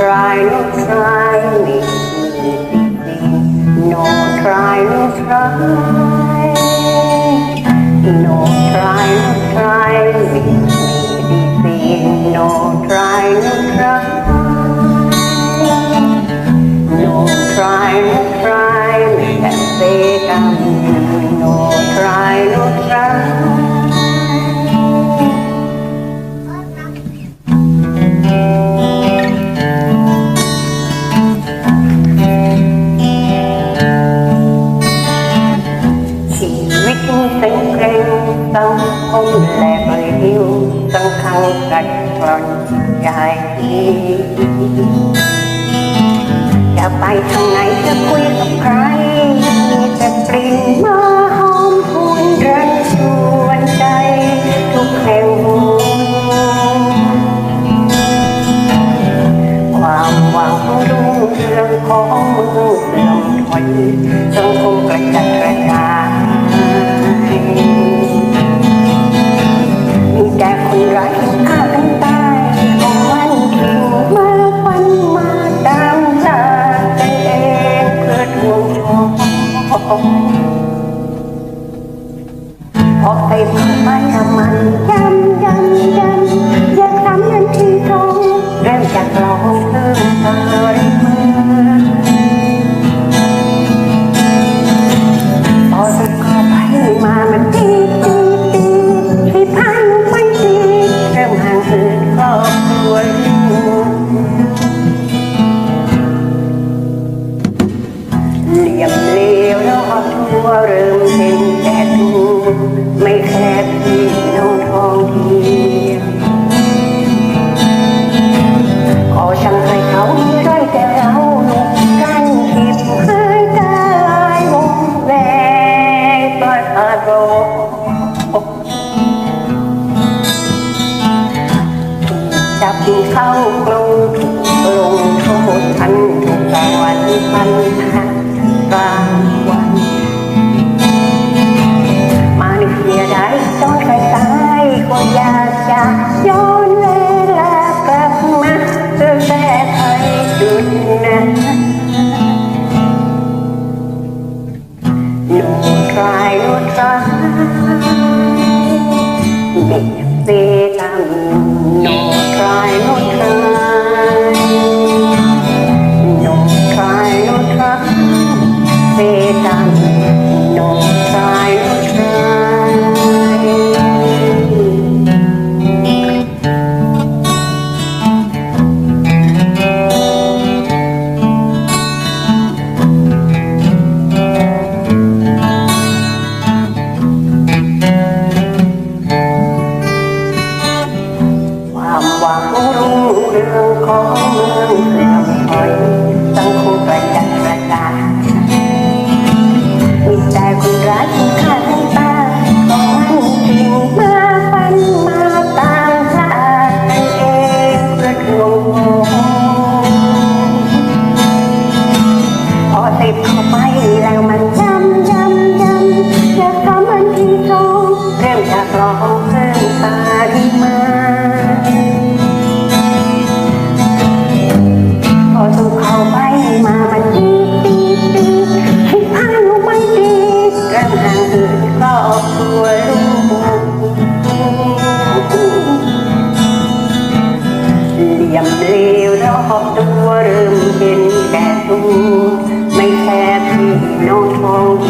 try, no try, make me no try, no try. ต้องคงและปลิวต้องขังกัดกร่อนกายจะไปทางไหนจะคุยกับใคร มีแต่กลิ่นมาหอมหวนรักชวนใจ ทุกแห่งความหวังรุ่งเรืองของมือเสื่มถอยต้องคงกระจัดกระจาย right? ปัญหากลางวันมานึ่งเดียด้ต้องใครตายก็อยากจะย้อนเวลากลับมาเพื่อแก้ไขดุนนะหนูทรายหนูตรายเด็กเตะตามหนู Аккуратненько. ลี่ยมเลีวรอบตัวเริ่มเห็นแก่ตัวไม่แค่พี่น้องทอง